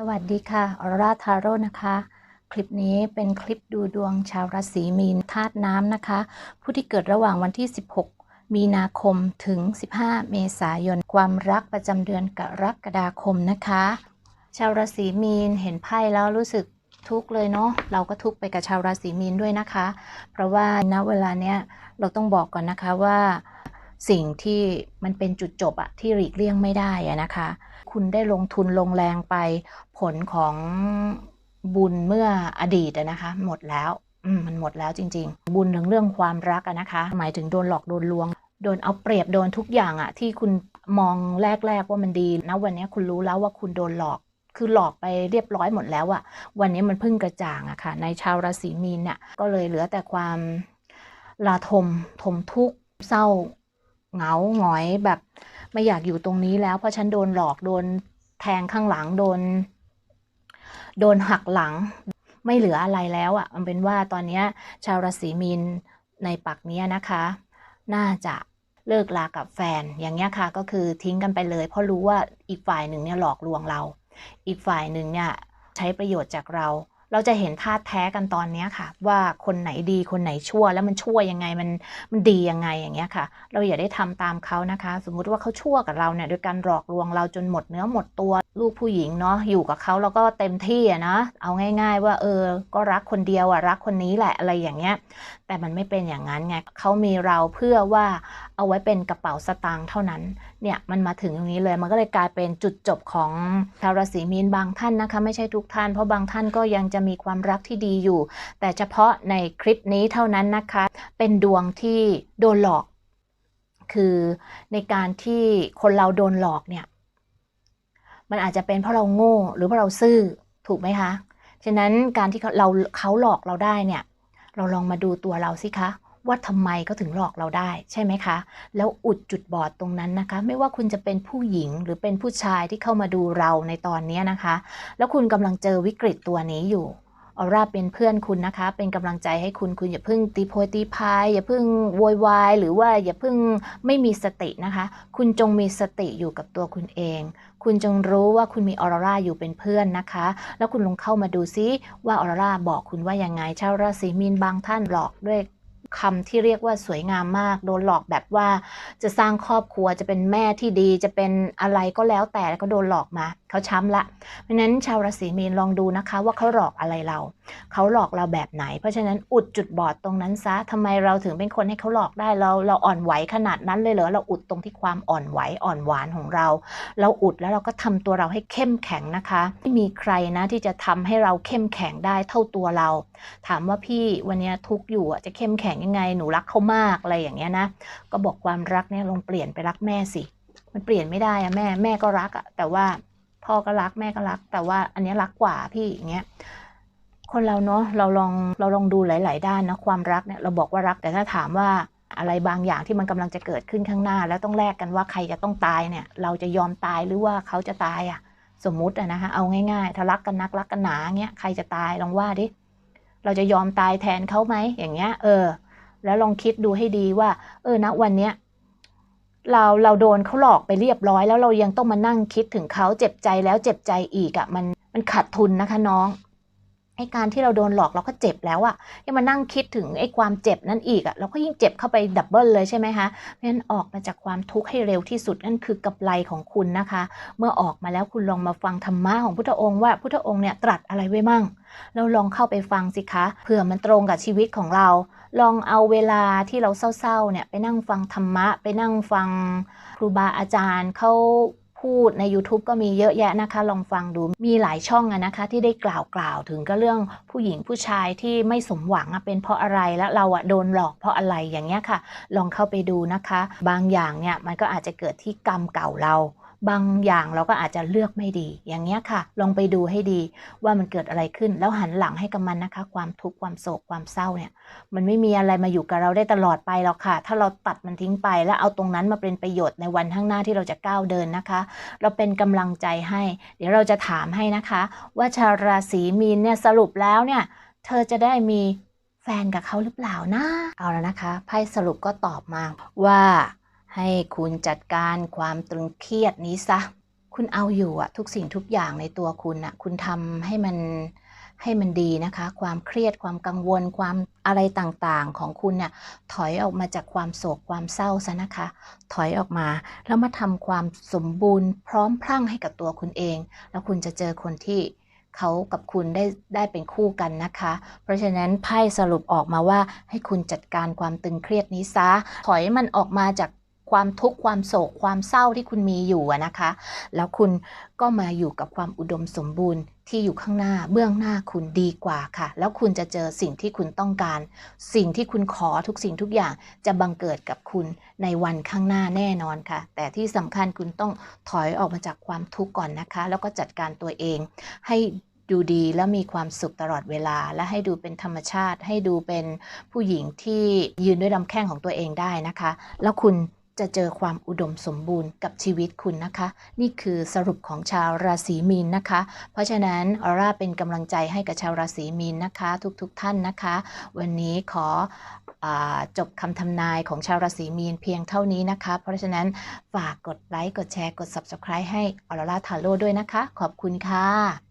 สวัสดีค่ะออร่าทาโร่นะคะ คลิปนี้เป็นคลิปดูดวงชาวราศีมีนธาตุน้ำนะคะ ผู้ที่เกิดระหว่างวันที่ 16 มีนาคมถึง 15 เมษายน ความรักประจำเดือนกรกฎาคมนะคะ ชาวราศีมีนเห็นไพ่แล้วรู้สึกทุกข์เลยเนาะเราก็ทุกข์ไปกับชาวราศีมีนด้วยนะคะ เพราะว่าณเวลาเนี้ยเราต้องบอกก่อนนะคะว่าสิ่งที่มันเป็นจุดจบอะที่หลีกเลี่ยงไม่ได้อะนะคะ คุณได้ลงทุนลงแรงไป ผลของบุญเมื่ออดีตนะคะ หมดแล้วมมันหมดแล้วจริง ๆ บุญถึงเรื่องความรักนะคะ หมายถึงโดนหลอกโดนลวง โดนเอาเปรียบโดนทุกอย่างอะที่คุณมองแรก ๆ ว่ามันดีนะวันนี้คุณรู้แล้วว่าคุณโดนหลอก คือหลอกไปเรียบร้อยหมดแล้วอะวันนี้มันพิ่งกระจ่างอะค่ะ ในชาวราศีมีนเนี่ยก็เลยเหลือแต่ความลาทมทมทุกข์เศร้า เหงาหงอยแบบไม่อยากอยู่ตรงนี้แล้ว เพราะฉันโดนหลอกโดนแทงข้างหลังโดน โดนหักหลัง ไม่เหลืออะไรแล้วอะ่ะ มันเป็นว่าตอนนี้ชาวราศีมีนในปักนี้นะคะ น่าจะเลิกลากับแฟนอย่างเงี้ยค่ะ ก็คือทิ้งกันไปเลย เพราะรู้ว่าอีกฝ่ายหนึ่งเนี่ยหลอกลวงเรา อีกฝ่ายหนึ่งเนี่ยใช้ประโยชน์จากเรา เราจะเห็นท่าแท้กันตอนนี้ค่ะ ว่าคนไหนดีคนไหนชั่วแล้วมันชั่วยังไงมันมันดียังไงอย่างเงี้ยค่ะ เราอย่าได้ทำตามเขานะคะ สมมุติว่าเขาชั่วกับเราเนี่ยโดยการหลอกลวงเราจนหมดเนื้อหมดตัวลูกผู้หญิงเนาะอยู่กับเขาแล้วก็เต็มที่อะนะเอาง่าย ๆ ว่าเออ ก็รักคนเดียวอะรักคนนี้แหละอะไรอย่างเงี้ยแต่มันไม่เป็นอย่างนั้นไงเขามีเราเพื่อว่าเอาไว้เป็นกระเป๋าสตางค์เท่านั้นเนี่ยมันมาถึงตรงนี้เลย มันก็เลยกลายเป็นจุดจบของชาวราศีมีนบางท่านนะคะ ไม่ใช่ทุกท่านเพราะบางท่านก็ยังจะมีความรักที่ดีอยู่ แต่เฉพาะในคลิปนี้เท่านั้นนะคะ เป็นดวงที่โดนหลอก คือในการที่คนเราโดนหลอกเนี่ย มันอาจจะเป็นเพราะเราโง่หรือเพราะเราซื่อถูกไหมคะฉะนั้นการที่เขาเราเขาหลอกเราได้เนี่ย เราลองมาดูตัวเราสิคะ ว่าทำไมเขาถึงหลอกเราได้ใช่ไหมคะ แล้วอุดจุดบอดตรงนั้นนะคะ ไม่ว่าคุณจะเป็นผู้หญิงหรือเป็นผู้ชายที่เข้ามาดูเราในตอนนี้นะคะ แล้วคุณกำลังเจอวิกฤตตัวนี้อยู่ออร่าเป็นเพื่อนคุณนะคะ เป็นกำลังใจให้คุณคุณอย่าเพิ่งตีโพยตีพายอย่าเพิ่งโวยวายหรือว่าอย่าเพิ่งไม่มีสตินะคะ คุณจงมีสติอยู่กับตัวคุณเอง คุณจงรู้ว่าคุณมีออร่าอยู่เป็นเพื่อนนะคะ แล้วคุณลองเข้ามาดูซิว่าออร่าบอกคุณว่ายังไงชาวราศีมีนบางท่านหลอกด้วย คำที่เรียกว่าสวยงามมาก โดนหลอกแบบว่าจะสร้างครอบครัวจะเป็นแม่ที่ดีจะเป็นอะไรก็แล้วแต่ก็โดนหลอกมาเขาช้ำละเพราะนั้นชาวราศีมีนลองดูนะคะว่าเขาหลอกอะไรเรา เขาหลอกเราแบบไหน เพราะฉะนั้นอุดจุดบอดตรงนั้นซะทำไมเราถึงเป็นคนให้เขาหลอกได้เรา เราอ่อนไหวขนาดนั้นเลยเหรอเราอุดตรงที่ความอ่อนไหวอ่อนหวานของเรา เราอุดแล้วเราก็ทำตัวเราให้เข้มแข็งนะคะไม่มีใครนะที่จะทำให้เราเข้มแข็งได้เท่าตัวเรา ถามว่าพี่วันนี้ทุกอยู่จะเข้มแข็งงยังไง หนูรักเขามากอะไรอย่างเงี้ยนะ ก็บอกความรักเนี่ยลองเปลี่ยนไปรักแม่สิ มันเปลี่ยนไม่ได้อะแม่แม่ก็รักอะแต่ว่าพ่อก็รักแม่ก็รัก แต่ว่าอันนี้รักกว่าพี่อย่างเงี้ยคนเราเนาะเราลองเราลองดูหลาย ๆ ด้านนะความรักเนี่ยเราบอกว่ารักแต่ถ้าถามว่าอะไรบางอย่างที่มันกำลังจะเกิดขึ้นข้างหน้า แล้วต้องแลกกันว่าใครจะต้องตายเนี่ย เราจะยอมตายหรือว่าเขาจะตายอะ สมมุติอะนะคะเอาง่ายๆถ้ารักกันนักรักกันหนาเงี้ยใครจะตายลองว่าดิเราจะยอมตายแทนเขาไหมอย่างเงี้ย เออ แล้วลองคิดดูให้ดีว่า เออณวันเนี้ยเราเราโดนเขาหลอกไปเรียบร้อย แล้วเรายังต้องมานั่งคิดถึงเขาเจ็บใจแล้วเจ็บใจอีกอะ่ะมันมันขาดทุนนะคะน้องไอ้การที่เราโดนหลอกเราก็เจ็บแล้วอะ่ะยังมานั่งคิดถึงไอ้ความเจ็บนั่นอีกอะ่ะเราก็ยิ่งเจ็บเข้าไปดับเบิลเลยใช่ไหมคะเพราะฉะนั้นออกมาจากความทุกข์ให้เร็วที่สุดนั่นคือกำไรของคุณนะคะ เมื่อออกมาแล้วคุณลองมาฟังธรรมะของพุทธองค์ว่าพุทธองค์เนี่ยตรัสอะไรไว้มั่งเราลองเข้าไปฟังสิคะเผื่อมันตรงกับชีวิตของเรา ลองเอาเวลาที่เราเศร้าๆเนี่ยไปนั่งฟังธรรมะ ไปนั่งฟังครูบาอาจารย์เขาพูดใน YouTube ก็มีเยอะแยะนะคะ ลองฟังดูมีหลายช่องนะคะ ที่ได้กล่าวกล่าวถึงก็เรื่องผู้หญิงผู้ชายที่ไม่สมหวังเป็นเพราะอะไรแล้วเราอะโดนหลอกเพราะอะไรอย่างเงี้ยค่ะ ลองเข้าไปดูนะคะ บางอย่างเนี่ยมันก็อาจจะเกิดที่กรรมเก่าเรา บางอย่างเราก็อาจจะเลือกไม่ดี อย่างเงี้ยค่ะ ลองไปดูให้ดีว่ามันเกิดอะไรขึ้น แล้วหันหลังให้กับมันนะคะ ความทุกข์ความโศกความเศร้าเนี่ย มันไม่มีอะไรมาอยู่กับเราได้ตลอดไปหรอกค่ะ ถ้าเราตัดมันทิ้งไป แล้วเอาตรงนั้นมาเป็นประโยชน์ในวันข้างหน้าที่เราจะก้าวเดินนะคะ เราเป็นกำลังใจให้ เดี๋ยวเราจะถามให้นะคะ ว่าชาวราศีมีนเนี่ยสรุปแล้วเนี่ย เธอจะได้มีแฟนกับเขาหรือเปล่านะ เอาแล้วนะคะ ไพ่สรุปก็ตอบมาว่า ให้คุณจัดการความตรึงเครียดนี้ซะคคุณเอาอยู่อะทุกสิ่งทุกอย่างในตัวคุณอะคุณทำให้มันให้มันดีนะคะ ความเครียดความกังวลความอะไรต่างๆ ของคุณเนี่ยถอยออกมาจากความโศกความเศร้าซะนะคะ ถอยออกมาแล้วมาทำความสมบูรณ์พร้อมพรั่งให้กับตัวคุณเอง แล้วคุณจะเจอคนที่เขากับคุณได้ได้เป็นคู่กันนะคะ เพราะฉะนั้นไพ่สรุปออกมาว่าให้คุณจัดการความตึงเครียดนี้ซะ ถอยมันออกมาจาก ความทุกข์ความโศกความเศร้าที่คุณมีอยู่นะคะ แล้วคุณก็มาอยู่กับความอุดมสมบูรณ์ที่อยู่ข้างหน้าเบื้องหน้าคุณดีกว่าค่ะ แล้วคุณจะเจอสิ่งที่คุณต้องการ สิ่งที่คุณขอทุกสิ่งทุกอย่างจะบังเกิดกับคุณในวันข้างหน้าแน่นอนค่ะ แต่ที่สำคัญคุณต้องถอยออกมาจากความทุกข์ก่อนนะคะ แล้วก็จัดการตัวเองให้ดูดีและมีความสุขตลอดเวลา และให้ดูเป็นธรรมชาติ ให้ดูเป็นผู้หญิงที่ยืนด้วยลำแข้งของตัวเองได้นะคะ แล้วคุณ จะเจอความอุดมสมบูรณ์กับชีวิตคุณนะคะ นี่คือสรุปของชาวราศีมีนนะคะ เพราะฉะนั้นออร่าเป็นกำลังใจให้กับชาวราศีมีนนะคะ ทุกๆทท่านนะคะ วันนี้ขออจบคำทำนายของชาวราศีมีนเพียงเท่านี้นะคะ เพราะฉะนั้นฝากกดไลค์กดแชร์กด Subscribe ให้ออร่าทาโร่ด้วยนะคะ ขอบคุณค่ะ